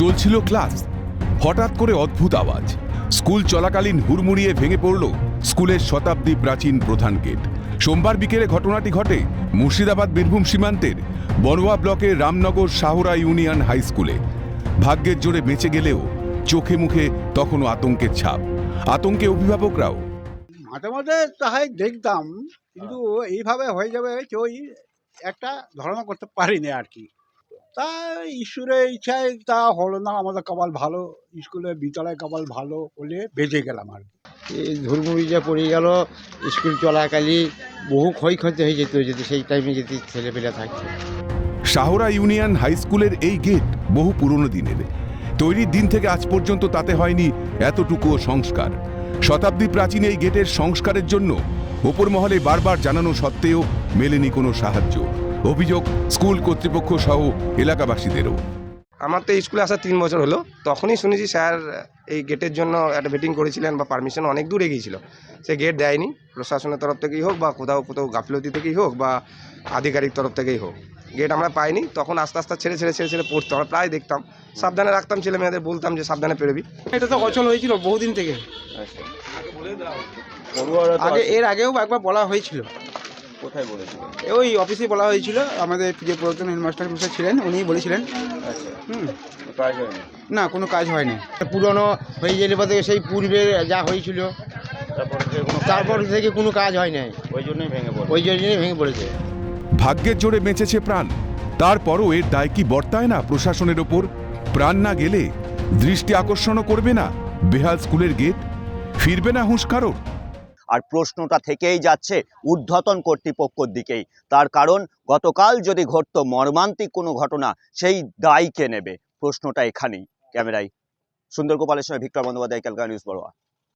চলছিল ক্লাস। হঠাৎ করে অদ্ভুত আওয়াজ। স্কুল চলাকালীন হুড়মুড়িয়ে ভেঙে পড়ল স্কুলের শতাব্দী প্রাচীন প্রধান গেট। সোমবার বিকেলে ঘটনাটি ঘটে মুর্শিদাবাদ বীরভূম সীমান্তের বড়ুয়া ব্লকের রামনগর শাহরা ইউনিয়ন হাই স্কুলে। ভাগ্যের জোরে বেঁচে গেলেও চোখে মুখে তখনও আতঙ্কের ছাপ। আতঙ্কে অভিভাবকরাও। মাঝে মাঝে তাহাই দেখতাম, কিন্তু এইভাবে হয়ে যাবে কেউই একটা ধারণা করতে পারিনি আর কি। তা ঈশ্বরের ইচ্ছায় তা হলো না আমাদের কপাল ভালো স্কুলে বিদ্যালয় কপাল ভালো বলে বেঁচে গেলাম আর এই ধুরমুড়ি যে পড়ে গেল স্কুল চলাকালী বহু ক্ষয়ক্ষতি হয়ে যেত যদি সেই টাইমে যদি ছেলেপেলে থাকতো। শাহরা ইউনিয়ন হাই স্কুলের এই গেট বহু পুরনো দিনের। তৈরির দিন থেকে আজ পর্যন্ত তাতে হয়নি এতটুকুও সংস্কার। শতাব্দী প্রাচীন এই গেটের সংস্কারের জন্য ওপর মহলে বারবার জানানো সত্ত্বেও মেলেনি কোনো সাহায্য। অভিযোগ স্কুল কর্তৃপক্ষ সহ এলাকাবাসীদেরও। আমার তো স্কুলে আসা তিন বছর হলো। তখনই শুনেছি স্যার এই গেটের জন্য একটা মিটিং করেছিলেন বা পারমিশন অনেক দূর এগিয়েছিল সে গেট দেয়নি। প্রশাসনের তরফ থেকেই হোক বা কোথাও কোথাও গাফিলতি থেকেই হোক বা আধিকারিক তরফ থেকেই হোক। গেট আমরা পাইনি। তখন আস্তে আস্তে ছেড়ে ছেড়ে ছেড়ে ছেড়ে পড়তো। আমরা প্রায় দেখতাম। সাবধানে রাখতাম ছেলে মেয়েদের বলতাম যে সাবধানে পেরোবি এটা তো অচল হয়েছিল বহুদিন থেকে। আগে এর আগেও একবার বলা হয়েছিল। কোথায় বলেছিল ওই অফিসে বলা হয়েছিল আমাদের যে পুরাতন হেডমাস্টার মশাই ছিলেন উনিই বলেছিলেন। হুম। না কোনো কাজ হয়নি। পুরনো হয়ে গেলে বা থেকে সেই পূর্বে যা হয়েছিল তারপর থেকে কোনো কাজ হয় নাই। ওই জন্যই ভেঙে পড়ে ওই জন্যই ভেঙে পড়েছে। ভাগ্যের জোরে বেঁচেছে প্রাণ। তারপরও এর দায় কি বর্তায় না প্রশাসনের ওপর? প্রাণ না গেলে দৃষ্টি আকর্ষণও করবে না বেহাল স্কুলের গেট? ফিরবে না হুঁশ কারোর আর প্রশ্নটা থেকেই যাচ্ছে ঊর্ধ্বতন কর্তৃপক্ষর দিকেই। তার কারণ, গতকাল যদি ঘটত মর্মান্তিক কোনো ঘটনা, সেই দায়কে নেবে? প্রশ্নটা এখানেই। ক্যামেরায় সুন্দর গোপালের সঙ্গে Victor Bandyopadhyay, Calcutta news Barua.